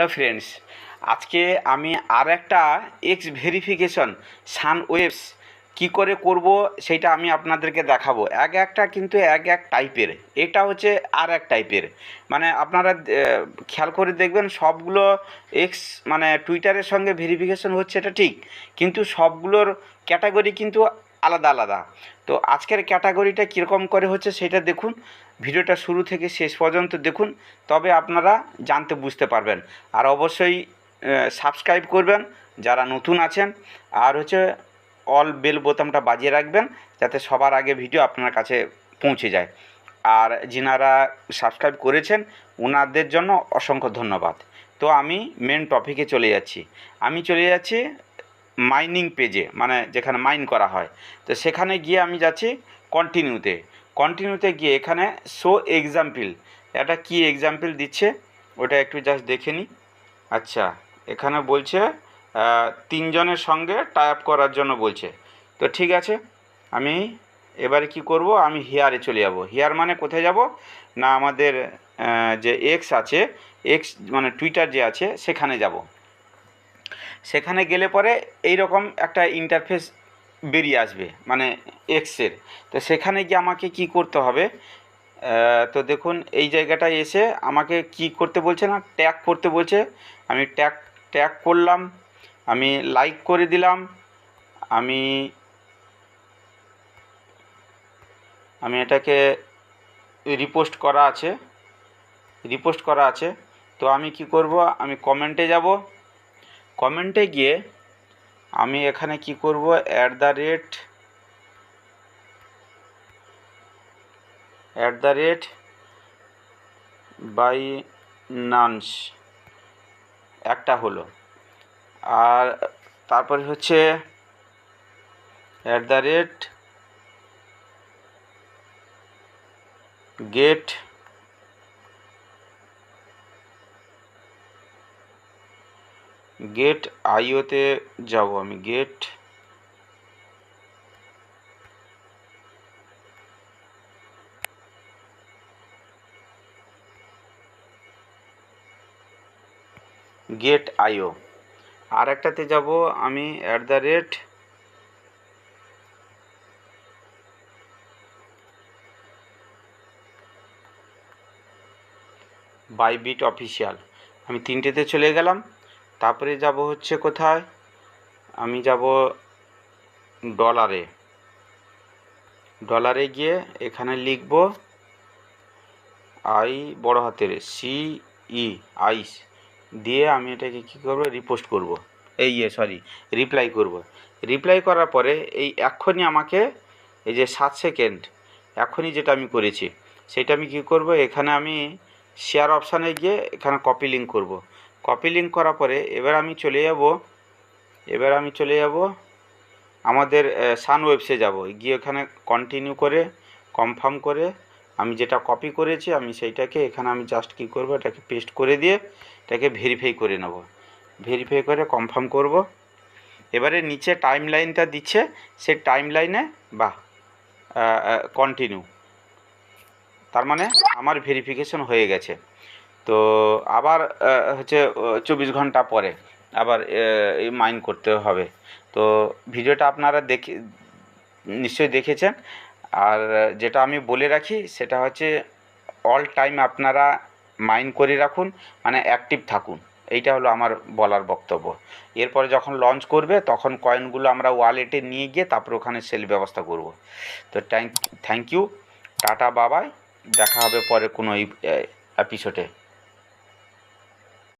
Hello friends, আজকে আমি আর একটা এক্স ভেরিফিকেশন সান ওয়েবস কী করে করব সেটা আমি আপনাদেরকে দেখাবো। এক একটা কিন্তু এক এক টাইপের, এটা হচ্ছে আর এক টাইপের। মানে আপনারা খেয়াল করে দেখবেন সবগুলো এক্স মানে টুইটারের সঙ্গে ভেরিফিকেশন হচ্ছে এটা ঠিক, কিন্তু সবগুলোর ক্যাটাগরি কিন্তু আলাদা আলাদা। তো আজকের ক্যাটাগরিটা কীরকম করে হচ্ছে সেটা দেখুন। ভিডিওটা শুরু থেকে শেষ পর্যন্ত দেখুন। তবে আপনারা জানতে বুঝতে পারবেন। আর অবশ্যই সাবস্ক্রাইব করবেন যারা নতুন আছেন। আর হচ্ছে অল বেল বোতামটা বাজিয়ে রাখবেন যাতে সবার আগে ভিডিও আপনার কাছে পৌঁছে যায়। আর যিনারা সাবস্ক্রাইব করেছেন ওনাদের জন্য অসংখ্য ধন্যবাদ। তো আমি মেন টপিকে চলে যাচ্ছি। আমি চলে যাচ্ছি মাইনিং পেজে মানে যেখানে মাইন করা হয়। তো সেখানে গিয়ে আমি যাচ্ছি কন্টিনিউতে কন্টিনিউতে গিয়ে এখানে শো এক্সাম্পল এটা কি এক্সাম্পল দিচ্ছে? ওটা একটু জাস্ট দেখে নিই আচ্ছা এখানে বলছে তিনজনের সঙ্গে টাই আপ করার জন্য বলছে। তো ঠিক আছে, আমি এবারে কি করব? আমি হিয়ারে চলে যাব। হিয়ার মানে কোথায় যাব? না আমাদের যে এক্স আছে এক্স মানে টুইটার যে আছে, সেখানে যাব। সেখানে গেলে পরে এই রকম একটা ইন্টারফেস বেরিয়ে আসবে মানে এক্সের তো সেখানে গিয়ে আমাকে কি করতে হবে? তো দেখুন, এই জায়গাটায় এসে আমাকে কি করতে বলছে না? ট্যাগ করতে বলছে। আমি ট্যাগ ট্যাগ করলাম, আমি লাইক করে দিলাম, আমি আমি এটাকে রিপোস্ট করা আছে রিপোস্ট করা আছে। তো আমি কি করব? আমি কমেন্টে যাব। কমেন্টে গিয়ে আমি এখানে কি করব? At the rate at the rate Binance একটা হলো। আর তারপরে হচ্ছে at the rate gate gate আইওতে যাব আমি গেট গেট আইও আর একটাতে যাব আমি at the rate Bybit official আমি তিনটেতে চলে গেলাম। তারপরে যাব হচ্ছে কোথায়? আমি যাব ডলারে ডলারে গিয়ে এখানে লিখব আই বড় হাতের সি ই আইস দিয়ে আমি এটাকে কী করব? রিপোস্ট করব। এই ইয়ে সরি রিপ্লাই করব। রিপ্লাই করার পরে এই এক্ষুনি আমাকে এই যে সাত সেকেন্ড এখনই যেটা আমি করেছি, সেটা আমি কী করব? এখানে আমি শেয়ার অপশানে গিয়ে এখানে কপি লিঙ্ক করব। কপি লিঙ্ক করার পরে এবার আমি চলে যাব, এবার আমি চলে যাব আমাদের সান ওয়েবসে যাব। গিয়ে এখানে কন্টিনিউ করে কনফার্ম করে আমি যেটা কপি করেছি আমি সেইটাকে এখানে আমি জাস্ট কী করব, এটাকে পেস্ট করে দিয়ে এটাকে ভেরিফাই করে নেব। ভেরিফাই করে কনফার্ম করব। এবারে নিচে টাইম লাইনটা দিচ্ছে সেই টাইম লাইনে বা কন্টিনিউ তার মানে আমার ভেরিফিকেশন হয়ে গেছে। তো আবার হচ্ছে চব্বিশ ঘণ্টা পরে আবার মাইন করতে হবে। তো ভিডিওটা আপনারা দেখে, নিশ্চয়ই দেখেছেন। আর যেটা আমি বলে রাখি, সেটা হচ্ছে অল টাইম আপনারা মাইন করে রাখুন মানে অ্যাক্টিভ থাকুন। এইটা হলো আমার বলার বক্তব্য। এরপরে যখন লঞ্চ করবে, তখন কয়েনগুলো আমরা ওয়ালেটে নিয়ে গিয়ে তারপর ওখানে সেল ব্যবস্থা করব। তো থ্যাংক থ্যাংক ইউ টাটা বাবাই দেখা হবে পরে কোনো এপিসোডে